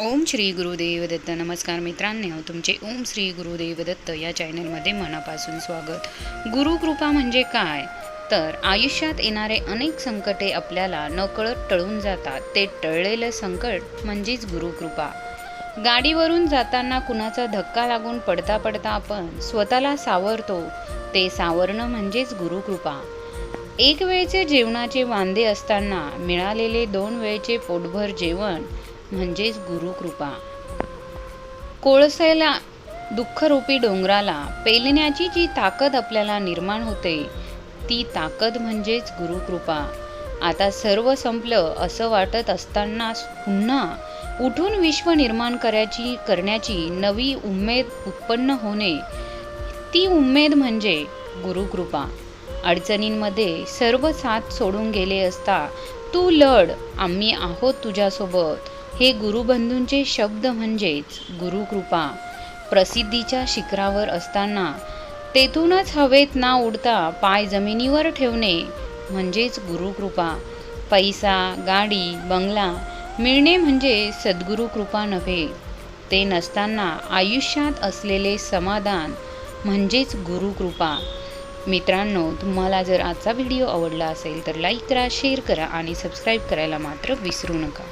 ओम श्री गुरुदेव दत्त. नमस्कार मित्रांनो तुमचे ओम श्री गुरुदेव दत्त या चॅनलमध्ये मनापासून स्वागत. गुरुकृपा म्हणजे काय? तर आयुष्यात येणारे अनेक संकटे आपल्याला नकळत टळून जातात. ते टळलेलं संकट म्हणजेच गुरुकृपा गाडीवरून जाताना कुणाचा धक्का लागून पडता पडता आपण स्वतःला सावरतो. ते सावरणं म्हणजेच गुरुकृपा एक वेळचे जेवणाचे वांदे असताना मिळालेले दोन वेळचे पोटभर जेवण म्हणजेच गुरुकृपा. कोळसेला दुःखरूपी डोंगराला पेलण्याची जी ताकद आपल्याला निर्माण होते ती ताकद म्हणजेच गुरुकृपा. आता सर्व संपलं असं वाटत असताना पुन्हा उठून विश्व निर्माण करायची करण्याची नवी उमेद उत्पन्न होणे ती उमेद म्हणजे गुरुकृपा. अडचणींमध्ये सर्व साथ सोडून गेले असता तू लढ आम्ही आहोत तुझ्यासोबत. हे गुरुबंधूंचे शब्द म्हणजेच गुरुकृपा. प्रसिद्धीच्या शिखरावर असताना तेथूनच हवेत ना उडता पाय जमिनीवर ठेवणे म्हणजेच गुरुकृपा. पैसा गाडी बंगला मिळणे म्हणजे सद्गुरुकृपा नव्हे. ते नसताना आयुष्यात असलेले समाधान म्हणजेच गुरुकृपा. मित्रांनो तुम्हाला जर आजचा व्हिडिओ आवडला असेल तर लाईक करा शेअर करा आणि सबस्क्राईब करायला मात्र विसरू नका.